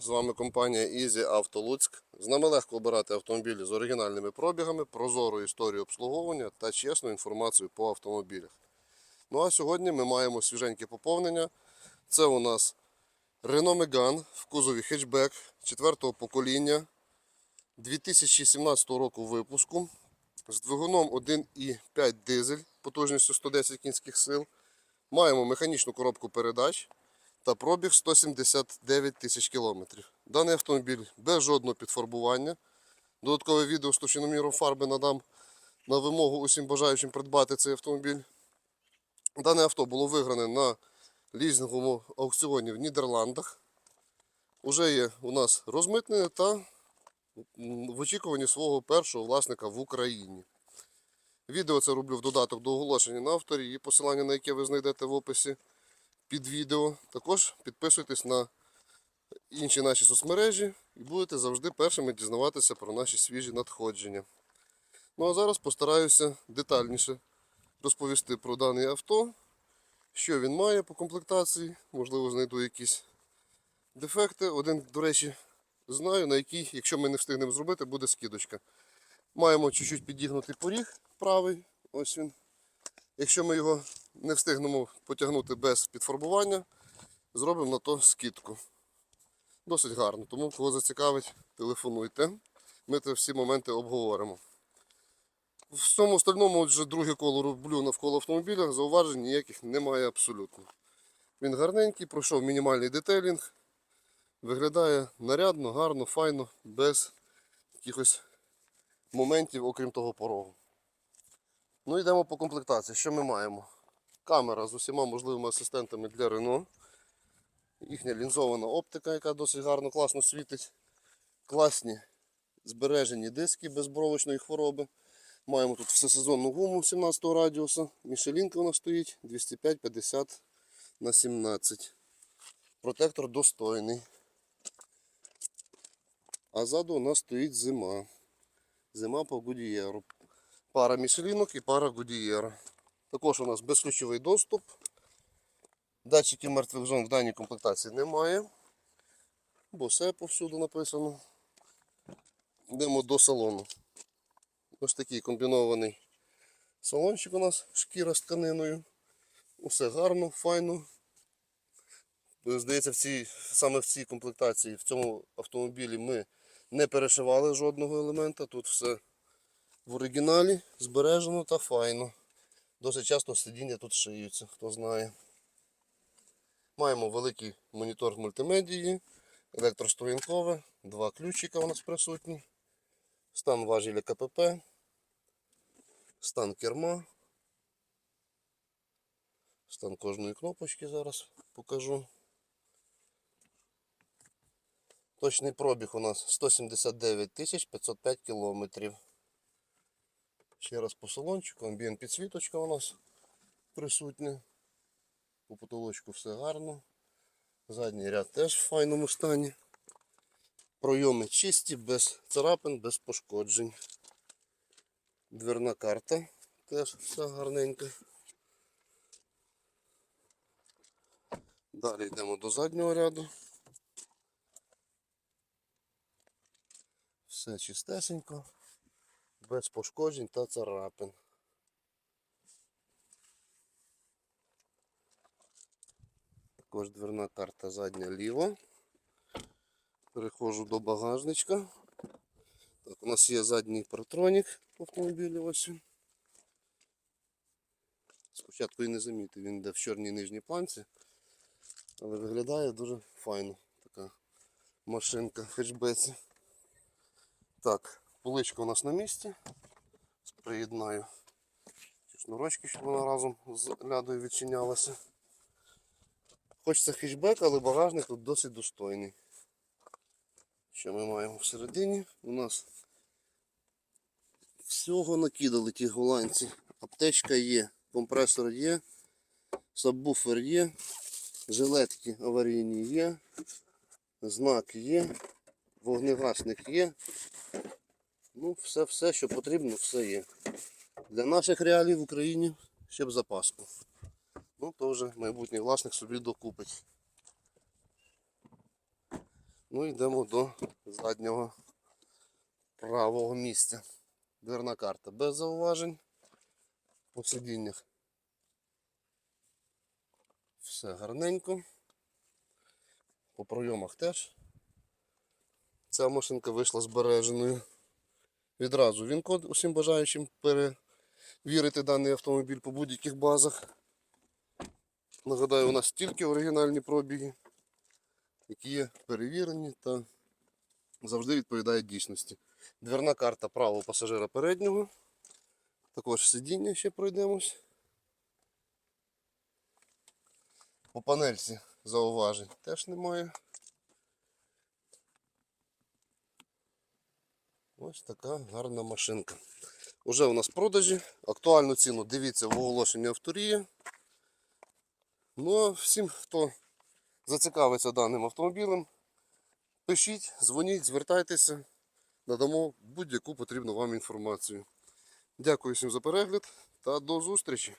З вами компанія Easy Auto Луцьк. З нами легко обирати автомобілі з оригінальними пробігами, прозору історію обслуговування та чесну інформацію по автомобілях. Ну а сьогодні ми маємо свіженьке поповнення. Це у нас Renault Megane в кузові хетчбек 4-го покоління 2017 року випуску з двигуном 1,5 дизель потужністю 110 кінських сил. Маємо механічну коробку передач та пробіг 179 тисяч кілометрів. Даний автомобіль без жодного підфарбування. Додаткове відео з товщиноміром фарби надам на вимогу усім бажаючим придбати цей автомобіль. Дане авто було вигране на лізинговому аукціоні в Нідерландах. Уже є у нас розмитнене та в очікуванні свого першого власника в Україні. Відео це роблю в додаток до оголошення на авторі і посилання на яке ви знайдете в описі під відео. Також підписуйтесь на інші наші соцмережі і будете завжди першими дізнаватися про наші свіжі надходження. Ну а зараз постараюся детальніше розповісти про дане авто, що він має по комплектації, можливо, знайду якісь дефекти. Один, до речі, знаю, на який, якщо ми не встигнемо зробити, буде скидочка. Маємо чуть-чуть підігнутий поріг правий, ось він. Якщо ми його не встигнемо потягнути без підфарбування, зробимо на то скидку. Досить гарно, тому кого зацікавить, телефонуйте. Ми це всі моменти обговоримо. В цьому остальному вже друге коло роблю навколо автомобіля, зауважень ніяких немає абсолютно. Він гарненький, пройшов мінімальний детейлінг. Виглядає нарядно, гарно, файно, без якихось моментів, окрім того порогу. Ну йдемо по комплектації. Що ми маємо? Камера з усіма можливими асистентами для Renault. Їхня лінзована оптика, яка досить гарно, класно світить. Класні збережені диски без бровочної хвороби. Маємо тут всесезонну гуму 17 радіуса. Мішелінка у нас стоїть 205-50 на 17. Протектор достойний. А ззаду у нас стоїть зима. Зима по Гудієру. Пара мішелінок і пара Гудієра. Також у нас безключовий доступ. Датчиків мертвих зон в даній комплектації немає. Бо все повсюду написано. Йдемо до салону. Ось такий комбінований салончик у нас, шкіра з тканиною. Усе гарно, файно. Здається, в цій, саме в цій комплектації, в цьому автомобілі ми не перешивали жодного елемента. Тут все в оригіналі, збережено та файно. Досить часто сидіння тут шиються, хто знає. Маємо великий монітор мультимедії, електростоянкове, два ключика у нас присутні, стан важеля КПП, стан керма, стан кожної кнопочки зараз покажу. Точний пробіг у нас 179 505 кілометрів. Ще раз по салончику, амбієнт підсвіточка у нас присутня. По потолочку все гарно. Задній ряд теж в файному стані. Пройоми чисті, без царапин, без пошкоджень. Дверна карта теж все гарненько. Далі йдемо до заднього ряду. Все чистесенько, без пошкоджень та царапин. Також дверна карта задня ліва. Переходжу до багажничка. Так, у нас є задній партронік в автомобілі ось. Спочатку і не замітив, він йде в чорній нижній планці, але виглядає дуже файно така машинка в. Так, поличка у нас на місці. Приєднаю ці шнурочки, щоб вона разом з лядою відчинялася. Хоч це хетчбек, але багажник тут досить достойний. Що ми маємо всередині? У нас всього накидали ті голландці. Аптечка є, компресор є, сабвуфер є, жилетки аварійні є, знак є, вогнегасник є. Ну, все, все, що потрібно, все є. Для наших реалій в Україні ще б запаску. Ну, то вже майбутній власник собі докупить. Ну йдемо до заднього правого місця. Дверна карта без зауважень. По сидіннях. Все гарненько. По пройомах теж. Ця машинка вийшла збереженою. Відразу він код усім бажаючим перевірити даний автомобіль по будь-яких базах. Нагадаю, у нас тільки оригінальні пробіги, які є перевірені та завжди відповідають дійсності. Дверна карта правого пасажира переднього. Також сидіння ще пройдемось. По панельці зауважень теж немає. Ось така гарна машинка. Уже у нас в продажі. Актуальну ціну дивіться в оголошенні авторії. Ну а всім, хто зацікавиться даним автомобілем, пишіть, дзвоніть, звертайтеся, надамо будь-яку потрібну вам інформацію. Дякую всім за перегляд та до зустрічі!